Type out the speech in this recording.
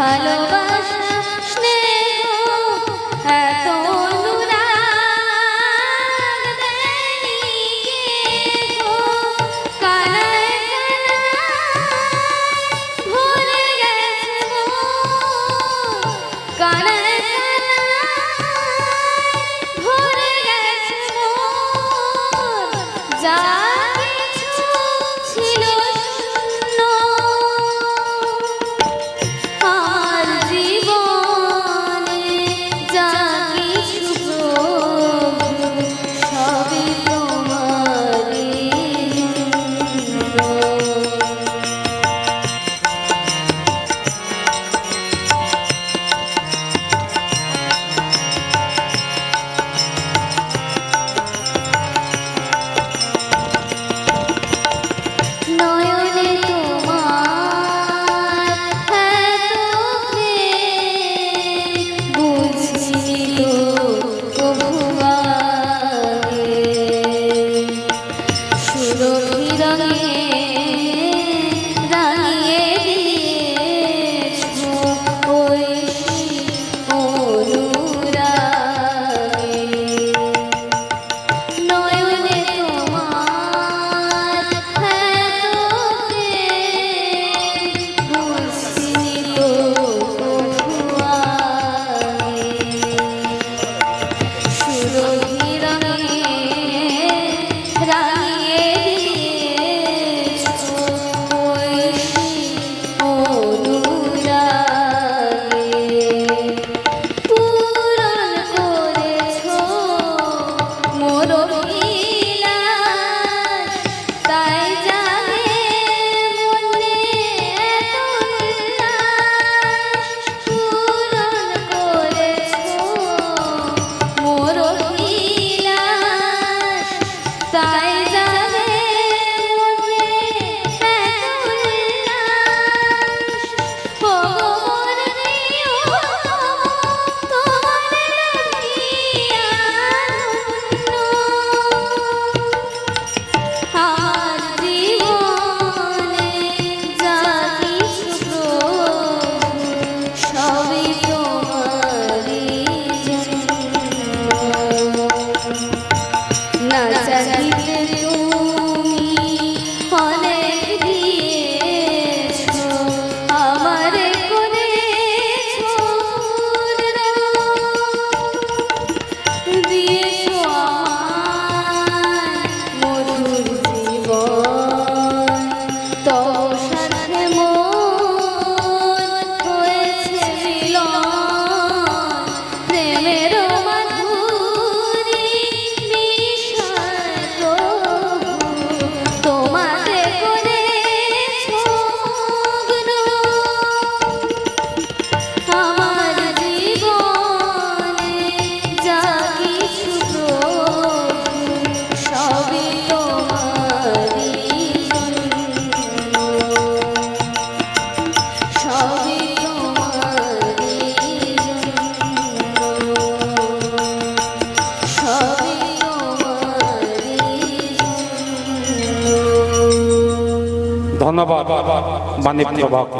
ভালোবাসা, স্নেহ, এত অনুরাগ দেয়নি কেউ। কানায় কানায় ভরে গেছে মন। কানায় কানায় ভরে গেছে মন। যা 再见 ধন্যবাদ মানিক প্রভাকর।